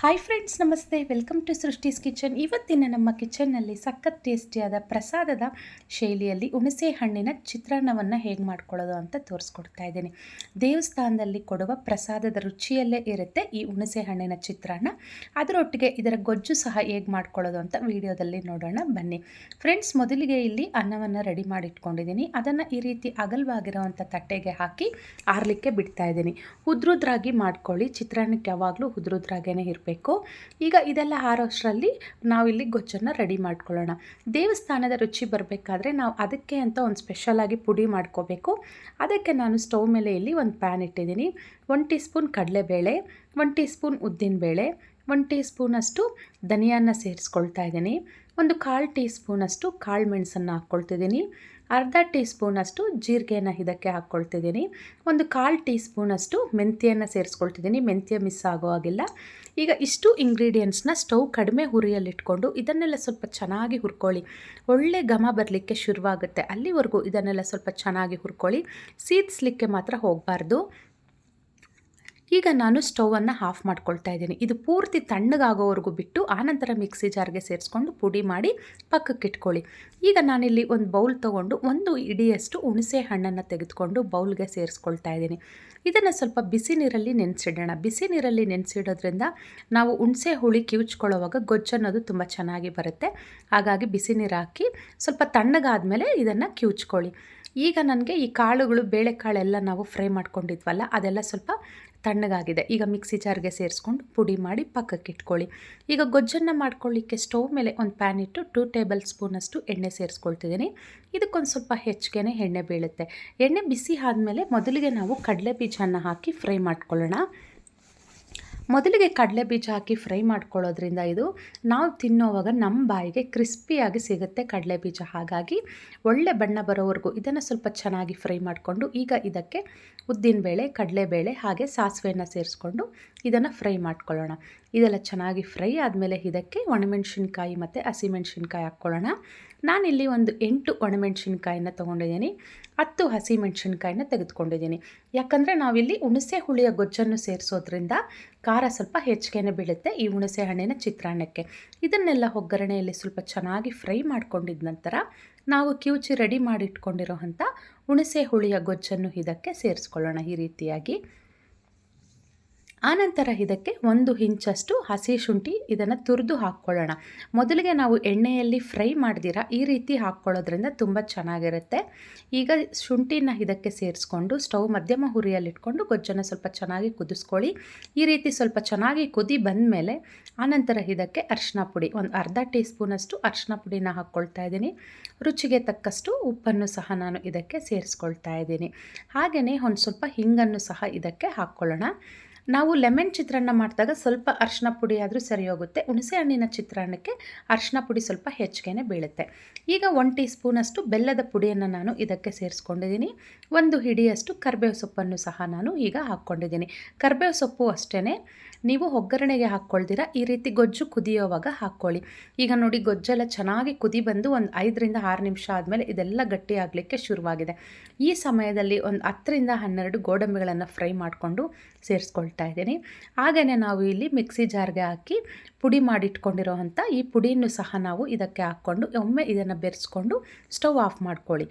Hi friends ನಮಸ್ತೆ. Welcome to ಸೃಷ್ಟಿಸ್ kitchen ಇವತ್ತಿನ ನಮ್ಮ ಕಿಚನ್ನಲ್ಲಿ ಸಖತ್ ಟೇಸ್ಟಿಯಾದ ಪ್ರಸಾದದ ಶೈಲಿಯಲ್ಲಿ ಹುಣಸೆ ಹಣ್ಣಿನ ಚಿತ್ರಾನ್ನವನ್ನು ಹೇಗೆ ಮಾಡ್ಕೊಳ್ಳೋದು ಅಂತ ತೋರಿಸ್ಕೊಡ್ತಾ ಇದ್ದೀನಿ. ದೇವಸ್ಥಾನದಲ್ಲಿ ಕೊಡುವ ಪ್ರಸಾದದ ರುಚಿಯಲ್ಲೇ ಇರುತ್ತೆ ಈ ಹುಣಸೆ ಹಣ್ಣಿನ ಚಿತ್ರಾನ್ನ. ಅದರೊಟ್ಟಿಗೆ ಇದರ ಗೊಜ್ಜು ಸಹ ಹೇಗೆ ಮಾಡ್ಕೊಳ್ಳೋದು ಅಂತ ವಿಡಿಯೋದಲ್ಲಿ ನೋಡೋಣ. ಬನ್ನಿ. ಫ್ರೆಂಡ್ಸ್ ಮೊದಲಿಗೆ ಇಲ್ಲಿ ಅನ್ನವನ್ನು ರೆಡಿ ಮಾಡಿ ಇಟ್ಕೊಂಡಿದ್ದೀನಿ ಅದನ್ನು ಈ ರೀತಿ ಅಗಲವಾಗಿರೋವಂಥ ತಟ್ಟೆಗೆ ಹಾಕಿ ಆರಲಿಕ್ಕೆ ಬಿಡ್ತಾ ಇದ್ದೀನಿ. ಉದ್ರುದ್ರಾಗಿ ಮಾಡ್ಕೊಳ್ಳಿ. ಚಿತ್ರಾನ್ನಕ್ಕೆ ಯಾವಾಗಲೂ ಉದ್ರುದ್ರಾಗೇ ಇರಬೇಕು ಈಗ ಇದೆಲ್ಲ ಆರೋಷ್ಟರಲ್ಲಿ ನಾವಿಲ್ಲಿ ಗೊಜ್ಜನ್ನು ರೆಡಿ ಮಾಡ್ಕೊಳ್ಳೋಣ. ದೇವಸ್ಥಾನದ ರುಚಿ ಬರಬೇಕಾದ್ರೆ ನಾವು ಅದಕ್ಕೆ ಅಂತ ಒಂದು ಸ್ಪೆಷಲಾಗಿ ಪುಡಿ ಮಾಡ್ಕೋಬೇಕು. ಅದಕ್ಕೆ ನಾನು ಸ್ಟವ್ ಮೇಲೆ ಇಲ್ಲಿ ಒಂದು ಪ್ಯಾನ್ ಇಟ್ಟಿದ್ದೀನಿ. ಒನ್ ಟೀ ಸ್ಪೂನ್ ಕಡಲೆಬೇಳೆ ಒನ್ ಟೀ ಸ್ಪೂನ್ ಉದ್ದಿನಬೇಳೆ ಒನ್ ಟೀ ಸ್ಪೂನಷ್ಟು ಧನಿಯಾನ ಸೇರಿಸ್ಕೊಳ್ತಾ ಇದ್ದೀನಿ. ಒಂದು ಕಾಲು ಟೀ ಸ್ಪೂನಷ್ಟು ಕಾಳು ಮೆಣಸನ್ನು ಹಾಕ್ಕೊಳ್ತಿದ್ದೀನಿ. ಅರ್ಧ ಟೀ ಸ್ಪೂನಷ್ಟು ಜೀರಿಗೆನ ಇದಕ್ಕೆ ಹಾಕ್ಕೊಳ್ತಿದ್ದೀನಿ. ಒಂದು ಕಾಲು ಟೀ ಸ್ಪೂನಷ್ಟು ಮೆಂತ್ಯನ ಸೇರಿಸ್ಕೊಳ್ತಿದ್ದೀನಿ. ಮೆಂತ್ಯ ಮಿಸ್ ಆಗೋ ಹಾಗಿಲ್ಲ. ಈಗ ಇಷ್ಟು ಇಂಗ್ರೀಡಿಯೆಂಟ್ಸ್ನ ಸ್ಟವ್ ಕಡಿಮೆ ಹುರಿಯಲ್ಲಿಟ್ಕೊಂಡು ಇದನ್ನೆಲ್ಲ ಸ್ವಲ್ಪ ಚೆನ್ನಾಗಿ ಹುರ್ಕೊಳ್ಳಿ. ಒಳ್ಳೆ ಘಮ ಬರಲಿಕ್ಕೆ ಶುರುವಾಗುತ್ತೆ. ಅಲ್ಲಿವರೆಗೂ ಇದನ್ನೆಲ್ಲ ಸ್ವಲ್ಪ ಚೆನ್ನಾಗಿ ಹುರ್ಕೊಳ್ಳಿ. ಸೀದಿಸ್ಲಿಕ್ಕೆ ಮಾತ್ರ ಹೋಗಬಾರ್ದು. ಈಗ ನಾನು ಸ್ಟೌವನ್ನು ಆಫ್ ಮಾಡ್ಕೊಳ್ತಾ ಇದ್ದೀನಿ. ಇದು ಪೂರ್ತಿ ತಣ್ಣಗಾಗೋವರೆಗೂ ಬಿಟ್ಟು ಆನಂತರ ಮಿಕ್ಸಿ ಜಾರ್ಗೆ ಸೇರಿಸ್ಕೊಂಡು ಪುಡಿ ಮಾಡಿ ಪಕ್ಕಕ್ಕೆ ಇಟ್ಕೊಳ್ಳಿ ಈಗ ನಾನಿಲ್ಲಿ ಒಂದು ಬೌಲ್ ತೊಗೊಂಡು ಒಂದು ಇಡಿಯಷ್ಟು ಹುಣಸೆ ಹಣ್ಣನ್ನು ತೆಗೆದುಕೊಂಡು ಬೌಲ್ಗೆ ಸೇರಿಸ್ಕೊಳ್ತಾ ಇದ್ದೀನಿ. ಇದನ್ನು ಸ್ವಲ್ಪ ಬಿಸಿ ನೀರಲ್ಲಿ ನೆನೆಸಿಡೋಣ. ಬಿಸಿ ನೀರಲ್ಲಿ ನೆನೆಸಿಡೋದ್ರಿಂದ ನಾವು ಹುಣಸೆ ಹುಳಿ ಕಿವುಚ್ಕೊಳ್ಳೋವಾಗ ಗೊಜ್ಜನ್ನೋದು ತುಂಬ ಚೆನ್ನಾಗಿ ಬರುತ್ತೆ. ಹಾಗಾಗಿ ಬಿಸಿ ನೀರು ಹಾಕಿ ಸ್ವಲ್ಪ ತಣ್ಣಗಾದಮೇಲೆ ಇದನ್ನು ಕಿವುಚ್ಕೊಳ್ಳಿ. ಈಗ ನನಗೆ ಈ ಕಾಳುಗಳು ಬೇಳೆಕಾಳೆಲ್ಲ ನಾವು ಫ್ರೈ ಮಾಡ್ಕೊಂಡಿದ್ವಲ್ಲ, ಅದೆಲ್ಲ ಸ್ವಲ್ಪ ತಣ್ಣಗಾಗಿದೆ. ಈಗ ಮಿಕ್ಸಿ ಜಾರ್ಗೆ ಸೇರಿಸ್ಕೊಂಡು ಪುಡಿ ಮಾಡಿ ಪಕ್ಕಕ್ಕೆ ಇಟ್ಕೊಳ್ಳಿ. ಈಗ ಗೊಜ್ಜನ್ನು ಮಾಡ್ಕೊಳ್ಳಿಕ್ಕೆ ಸ್ಟವ್ ಮೇಲೆ ಒಂದು ಪ್ಯಾನ್ ಇಟ್ಟು ಟೂ ಟೇಬಲ್ ಸ್ಪೂನಷ್ಟು ಎಣ್ಣೆ ಸೇರಿಸ್ಕೊಳ್ತಿದ್ದೀನಿ. ಇದಕ್ಕೊಂದು ಸ್ವಲ್ಪ ಹೆಚ್ಚಿಗೆ ಎಣ್ಣೆ ಬೀಳುತ್ತೆ. ಎಣ್ಣೆ ಬಿಸಿ ಆದಮೇಲೆ ಮೊದಲಿಗೆ ನಾವು ಕಡಲೆ ಬೀಜನ ಹಾಕಿ ಫ್ರೈ ಮಾಡ್ಕೊಳ್ಳೋಣ. ಮೊದಲಿಗೆ ಕಡಲೆ ಬೀಜ ಹಾಕಿ ಫ್ರೈ ಮಾಡ್ಕೊಳ್ಳೋದ್ರಿಂದ ಇದು ನಾವು ತಿನ್ನೋವಾಗ ನಮ್ಮ ಬಾಯಿಗೆ ಕ್ರಿಸ್ಪಿಯಾಗಿ ಸಿಗುತ್ತೆ ಕಡಲೆ ಬೀಜ ಹಾಗಾಗಿ ಒಳ್ಳೆ ಬಣ್ಣ ಬರೋವರೆಗೂ ಇದನ್ನು ಸ್ವಲ್ಪ ಚೆನ್ನಾಗಿ ಫ್ರೈ ಮಾಡಿಕೊಂಡು ಈಗ ಇದಕ್ಕೆ ಉದ್ದಿನಬೇಳೆ, ಕಡಲೆಬೇಳೆ ಹಾಗೆ ಸಾಸಿವೆಯನ್ನು ಸೇರಿಸ್ಕೊಂಡು ಇದನ್ನು ಫ್ರೈ ಮಾಡ್ಕೊಳ್ಳೋಣ. ಇದೆಲ್ಲ ಚೆನ್ನಾಗಿ ಫ್ರೈ ಆದಮೇಲೆ ಇದಕ್ಕೆ ಒಣಮೆಣ್ಸಿನ್ಕಾಯಿ ಮತ್ತು ಹಸಿಮೆಣ್ಸಿನ್ಕಾಯಿ ಹಾಕ್ಕೊಳ್ಳೋಣ. ನಾನಿಲ್ಲಿ ಒಂದು ಎಂಟು ಒಣಮೆಣ್ಸಿನ್ಕಾಯಿನ ತೊಗೊಂಡಿದ್ದೀನಿ. ಹತ್ತು ಹಸಿಮೆಣ್ಸಿನ್ಕಾಯಿನ ತೆಗೆದುಕೊಂಡಿದ್ದೀನಿ. ಯಾಕಂದರೆ ನಾವಿಲ್ಲಿ ಹುಣಸೆ ಹುಳಿಯ ಗೊಜ್ಜನ್ನು ಸೇರಿಸೋದ್ರಿಂದ ಖಾರ ಸ್ವಲ್ಪ ಹೆಚ್ಚಿಗೆನೆ ಬೀಳುತ್ತೆ ಈ ಹುಣಸೆ ಹಣ್ಣಿನ ಚಿತ್ರಾನ್ನಕ್ಕೆ. ಇದನ್ನೆಲ್ಲ ಒಗ್ಗರಣೆಯಲ್ಲಿ ಸ್ವಲ್ಪ ಚೆನ್ನಾಗಿ ಫ್ರೈ ಮಾಡ್ಕೊಂಡಿದ ನಂತರ ನಾವು ಕಿವುಚಿ ರೆಡಿ ಮಾಡಿಟ್ಕೊಂಡಿರೋ ಅಂಥ ಹುಣಸೆ ಹುಳಿಯ ಗೊಜ್ಜನ್ನು ಇದಕ್ಕೆ ಸೇರಿಸ್ಕೊಳ್ಳೋಣ ಈ ರೀತಿಯಾಗಿ. ಆನಂತರ ಇದಕ್ಕೆ ಒಂದು ಇಂಚಷ್ಟು ಹಸಿ ಶುಂಠಿ ಇದನ್ನು ತುರಿದು ಹಾಕ್ಕೊಳ್ಳೋಣ. ಮೊದಲಿಗೆ ನಾವು ಎಣ್ಣೆಯಲ್ಲಿ ಫ್ರೈ ಮಾಡಿದಿರ ಈ ರೀತಿ ಹಾಕ್ಕೊಳ್ಳೋದ್ರಿಂದ ತುಂಬ ಚೆನ್ನಾಗಿರುತ್ತೆ. ಈಗ ಶುಂಠಿನ ಇದಕ್ಕೆ ಸೇರಿಸ್ಕೊಂಡು ಸ್ಟವ್ ಮಧ್ಯಮ ಹುರಿಯಲ್ಲಿಟ್ಕೊಂಡು ಗೊಜ್ಜನ್ನು ಸ್ವಲ್ಪ ಚೆನ್ನಾಗಿ ಕುದಿಸ್ಕೊಳ್ಳಿ. ಈ ರೀತಿ ಸ್ವಲ್ಪ ಚೆನ್ನಾಗಿ ಕುದಿ ಬಂದಮೇಲೆ ಆನಂತರ ಇದಕ್ಕೆ ಅರಿಶಿನ ಪುಡಿ ಒಂದು ಅರ್ಧ ಟೀ ಸ್ಪೂನಷ್ಟು ಅರಿಶಿನ ಪುಡಿನ ಹಾಕ್ಕೊಳ್ತಾ ಇದ್ದೀನಿ. ರುಚಿಗೆ ತಕ್ಕಷ್ಟು ಉಪ್ಪನ್ನು ಸಹ ನಾನು ಇದಕ್ಕೆ ಸೇರಿಸ್ಕೊಳ್ತಾ ಇದ್ದೀನಿ. ಹಾಗೆಯೇ ಒಂದು ಸ್ವಲ್ಪ ಹಿಂಗನ್ನು ಸಹ ಇದಕ್ಕೆ ಹಾಕ್ಕೊಳ್ಳೋಣ. ನಾವು ಲೆಮನ್ ಚಿತ್ರಾನ್ನ ಮಾಡಿದಾಗ ಸ್ವಲ್ಪ ಅರ್ಶಿನ ಪುಡಿ ಆದರೂ ಸರಿ ಹೋಗುತ್ತೆ. ಹುಣಸೆ ಹಣ್ಣಿನ ಚಿತ್ರಾನ್ನಕ್ಕೆ ಅರ್ಶಿನ ಪುಡಿ ಸ್ವಲ್ಪ ಹೆಚ್ಚಿಗೆ ಬೀಳುತ್ತೆ. ಈಗ ಒನ್ ಟೀ ಸ್ಪೂನಷ್ಟು ಬೆಲ್ಲದ ಪುಡಿಯನ್ನು ನಾನು ಇದಕ್ಕೆ ಸೇರಿಸ್ಕೊಂಡಿದ್ದೀನಿ. ಒಂದು ಹಿಡಿಯಷ್ಟು ಕರ್ಬೇವು ಸೊಪ್ಪನ್ನು ಸಹ ನಾನು ಈಗ ಹಾಕ್ಕೊಂಡಿದ್ದೀನಿ. ಕರ್ಬೇವು ಸೊಪ್ಪು ಅಷ್ಟೇ ನೀವು ಒಗ್ಗರಣೆಗೆ ಹಾಕ್ಕೊಳ್ದಿರ ಈ ರೀತಿ ಗೊಜ್ಜು ಕುದಿಯೋವಾಗ ಹಾಕ್ಕೊಳ್ಳಿ. ಈಗ ನೋಡಿ, ಗೊಜ್ಜೆಲ್ಲ ಚೆನ್ನಾಗಿ ಕುದಿ ಬಂದು ಒಂದು ಐದರಿಂದ ಆರು ನಿಮಿಷ ಆದಮೇಲೆ ಇದೆಲ್ಲ ಗಟ್ಟಿ ಆಗಲಿಕ್ಕೆ ಶುರುವಾಗಿದೆ. ಈ ಸಮಯದಲ್ಲಿ ಒಂದು ಹತ್ತರಿಂದ ಹನ್ನೆರಡು ಗೋಡಂಬಿಗಳನ್ನು ಫ್ರೈ ಮಾಡಿಕೊಂಡು ಸೇರಿಸ್ಕೊಳ್ತಾ ಇದ್ದೀನಿ. ಹಾಗೆಯೇ ನಾವು ಇಲ್ಲಿ ಮಿಕ್ಸಿ ಜಾರ್ಗೆ ಹಾಕಿ ಪುಡಿ ಮಾಡಿಟ್ಕೊಂಡಿರೋವಂಥ ಈ ಪುಡಿಯನ್ನು ಸಹ ನಾವು ಇದಕ್ಕೆ ಹಾಕ್ಕೊಂಡು ಒಮ್ಮೆ ಇದನ್ನು ಬೆರೆಸ್ಕೊಂಡು ಸ್ಟವ್ ಆಫ್ ಮಾಡ್ಕೊಳ್ಳಿ.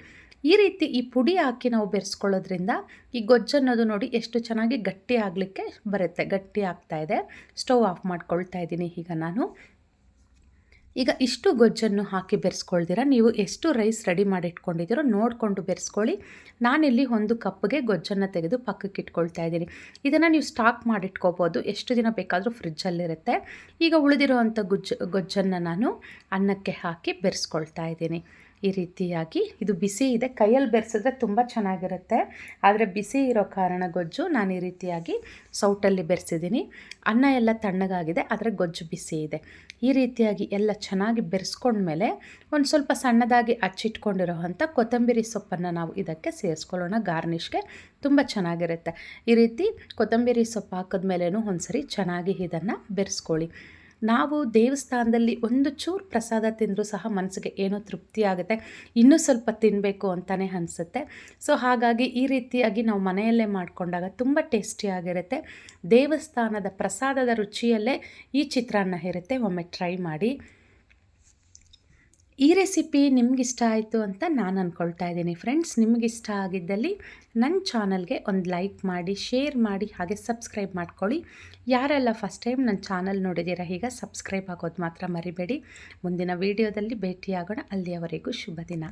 ಈ ರೀತಿ ಈ ಪುಡಿ ಹಾಕಿ ನಾವು ಬೆರೆಸ್ಕೊಳ್ಳೋದ್ರಿಂದ ಈ ಗೊಜ್ಜನ್ನೋದು ನೋಡಿ ಎಷ್ಟು ಚೆನ್ನಾಗಿ ಗಟ್ಟಿ ಆಗಲಿಕ್ಕೆ ಬರುತ್ತೆ. ಗಟ್ಟಿ ಆಗ್ತಾ ಇದೆ. ಸ್ಟವ್ ಆಫ್ ಮಾಡ್ಕೊಳ್ತಾ ಇದ್ದೀನಿ ಈಗ ನಾನು. ಈಗ ಇಷ್ಟು ಗೊಜ್ಜನ್ನು ಹಾಕಿ ಬೆರೆಸ್ಕೊಳ್ದಿರ ನೀವು ಎಷ್ಟು ರೈಸ್ ರೆಡಿ ಮಾಡಿ ಇಟ್ಕೊಂಡಿದ್ದೀರೋ ನೋಡಿಕೊಂಡು ಬೆರೆಸ್ಕೊಳ್ಳಿ. ನಾನಿಲ್ಲಿ ಒಂದು ಕಪ್ಗೆ ಗೊಜ್ಜನ್ನು ತೆಗೆದು ಪಕ್ಕಕ್ಕೆ ಇಟ್ಕೊಳ್ತಾ ಇದ್ದೀನಿ. ಇದನ್ನು ನೀವು ಸ್ಟಾಕ್ ಮಾಡಿಟ್ಕೋಬೋದು. ಎಷ್ಟು ದಿನ ಬೇಕಾದರೂ ಫ್ರಿಜ್ಜಲ್ಲಿರುತ್ತೆ. ಈಗ ಉಳಿದಿರೋವಂಥ ಅಂಥ ಗೊಜ್ಜನ್ನು ನಾನು ಅನ್ನಕ್ಕೆ ಹಾಕಿ ಬೆರೆಸ್ಕೊಳ್ತಾ ಇದ್ದೀನಿ. ಈ ರೀತಿಯಾಗಿ. ಇದು ಬಿಸಿ ಇದೆ. ಕೈಯಲ್ಲಿ ಬೆರೆಸಿದ್ರೆ ತುಂಬ ಚೆನ್ನಾಗಿರುತ್ತೆ. ಆದರೆ ಬಿಸಿ ಇರೋ ಕಾರಣ ಗೊಜ್ಜು ನಾನು ಈ ರೀತಿಯಾಗಿ ಸೌಟಲ್ಲಿ ಬೆರೆಸಿದ್ದೀನಿ. ಅನ್ನ ಎಲ್ಲ ತಣ್ಣಗಾಗಿದೆ, ಆದರೆ ಗೊಜ್ಜು ಬಿಸಿ ಇದೆ. ಈ ರೀತಿಯಾಗಿ ಎಲ್ಲ ಚೆನ್ನಾಗಿ ಬೆರೆಸ್ಕೊಂಡ್ಮೇಲೆ ಒಂದು ಸ್ವಲ್ಪ ಸಣ್ಣದಾಗಿ ಹಚ್ಚಿಟ್ಕೊಂಡಿರೋ ಅಂಥ ಕೊತ್ತಂಬರಿ ಸೊಪ್ಪನ್ನು ನಾವು ಇದಕ್ಕೆ ಸೇರಿಸ್ಕೊಳ್ಳೋಣ. ಗಾರ್ನಿಷ್ಗೆ ತುಂಬ ಚೆನ್ನಾಗಿರುತ್ತೆ. ಈ ರೀತಿ ಕೊತ್ತಂಬರಿ ಸೊಪ್ಪು ಹಾಕಿದ್ಮೇಲೇ ಒಂದು ಸರಿ ಚೆನ್ನಾಗಿ ಇದನ್ನು ಬೆರೆಸ್ಕೊಳ್ಳಿ. ನಾವು ದೇವಸ್ಥಾನದಲ್ಲಿ ಒಂದು ಚೂರು ಪ್ರಸಾದ ತಿಂದರೂ ಸಹ ಮನಸ್ಸಿಗೆ ಏನೋ ತೃಪ್ತಿ ಆಗುತ್ತೆ. ಇನ್ನೂ ಸ್ವಲ್ಪ ತಿನ್ನಬೇಕು ಅಂತಲೇ ಅನಿಸುತ್ತೆ. ಸೊ, ಹಾಗಾಗಿ ಈ ರೀತಿಯಾಗಿ ನಾವು ಮನೆಯಲ್ಲೇ ಮಾಡಿಕೊಂಡಾಗ ತುಂಬ ಟೇಸ್ಟಿಯಾಗಿರುತ್ತೆ ದೇವಸ್ಥಾನದ ಪ್ರಸಾದದ ರುಚಿಯಲ್ಲೇ ಈ ಚಿತ್ರಾನ್ನ ಇರುತ್ತೆ. ಒಮ್ಮೆ ಟ್ರೈ ಮಾಡಿ. ಈ ರೆಸಿಪಿ ನಿಮಗಿಷ್ಟ ಆಯಿತು ಅಂತ ನಾನು ಅಂದ್ಕೊಳ್ತಾ ಇದ್ದೀನಿ. ಫ್ರೆಂಡ್ಸ್ ನಿಮಗಿಷ್ಟ ಆಗಿದ್ದಲ್ಲಿ ನನ್ನ ಚಾನಲ್ಗೆ ಒಂದು ಲೈಕ್ ಮಾಡಿ ಶೇರ್ ಮಾಡಿ, ಹಾಗೆ ಸಬ್ಸ್ಕ್ರೈಬ್ ಮಾಡ್ಕೊಳ್ಳಿ. ಯಾರೆಲ್ಲ ಫಸ್ಟ್ ಟೈಮ್ ನನ್ನ ಚಾನಲ್ ನೋಡಿದ್ದೀರಾ ಈಗ ಸಬ್ಸ್ಕ್ರೈಬ್ ಆಗೋದು ಮಾತ್ರ ಮರಿಬೇಡಿ. ಮುಂದಿನ ವೀಡಿಯೋದಲ್ಲಿ ಭೇಟಿಯಾಗೋಣ. ಅಲ್ಲಿಯವರೆಗೂ ಶುಭ ದಿನ